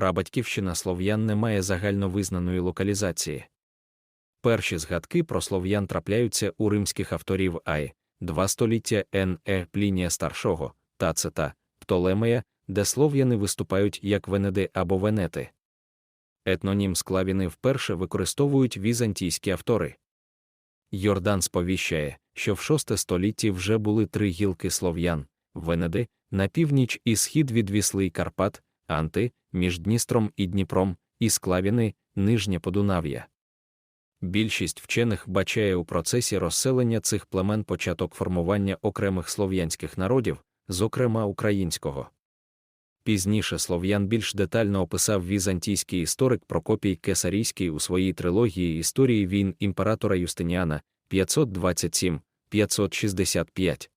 Прабатьківщина слов'ян не має загальновизнаної локалізації. Перші згадки про слов'ян трапляються у римських авторів Ай, два століття Н.Е. Плінія Старшого, Тацита, Птолемея, де слов'яни виступають як венеди або венети. Етнонім склавіни вперше використовують візантійські автори. Йордан сповіщає, що в VI столітті вже були три гілки слов'ян Венеди, на північ і схід від Вісли Карпат, Анти, між Дністром і Дніпром, і Склавіни, Нижнє Подунав'я. Більшість вчених бачає у процесі розселення цих племен початок формування окремих слов'янських народів, зокрема українського. Пізніше слов'ян більш детально описав візантійський історик Прокопій Кесарійський у своїй трилогії історії війн імператора Юстиніана 527-565.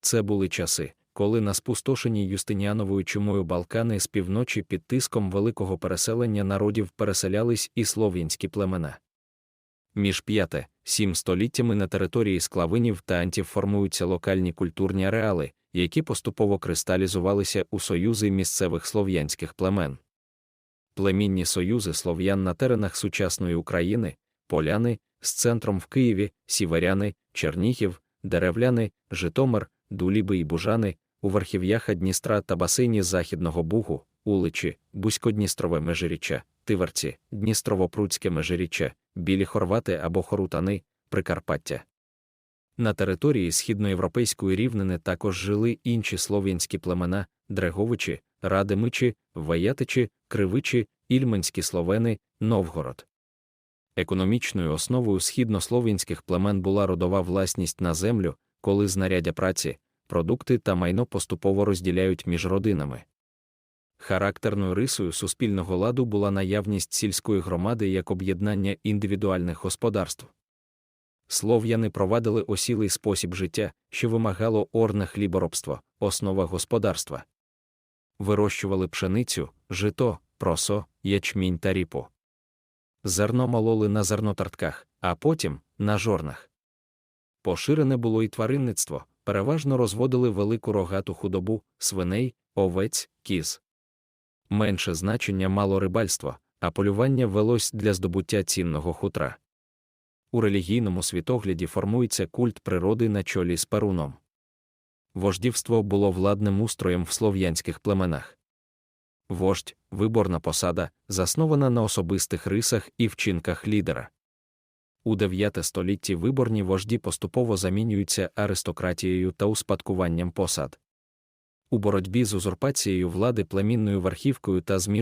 Це були часи, коли на спустошеній Юстиніановою чумою Балкани з півночі під тиском великого переселення народів переселялись і слов'янські племена. Між 5-7 століттями на території склавинів та антів формуються локальні культурні ареали, які поступово кристалізувалися у союзи місцевих слов'янських племен. Племінні союзи слов'ян на теренах сучасної України, поляни, з центром в Києві, сіверяни, Чернігів, деревляни, Житомир, Дуліби і Бужани, у верхів'ях Дністра та басейні Західного Бугу, Уличі, Бузькодністрове межиріччя, Тиверці, Дністрово-Пруцьке межиріччя, Білі Хорвати або Хорутани, Прикарпаття. На території східноєвропейської рівнини також жили інші слов'янські племена Дреговичі, Радимичі, Ваятичі, Кривичі, Ільменські словени, Новгород. Економічною основою східнослов'янських племен була родова власність на землю, коли знаряддя праці, продукти та майно поступово розділяють між родинами. Характерною рисою суспільного ладу була наявність сільської громади як об'єднання індивідуальних господарств. Слов'яни провадили осілий спосіб життя, що вимагало орне хліборобство, основа господарства. Вирощували пшеницю, жито, просо, ячмінь та ріпу. Зерно мололи на зернотартках, а потім на жорнах. Поширене було і тваринництво, переважно розводили велику рогату худобу, свиней, овець, кіз. Менше значення мало рибальство, а полювання велось для здобуття цінного хутра. У релігійному світогляді формується культ природи на чолі з Перуном. Вождівство було владним устроєм в слов'янських племенах. Вождь, виборна посада, заснована на особистих рисах і вчинках лідера. У 9 столітті виборні вожді поступово замінюються аристократією та успадкуванням посад. У боротьбі з узурпацією влади племінною верхівкою та зміж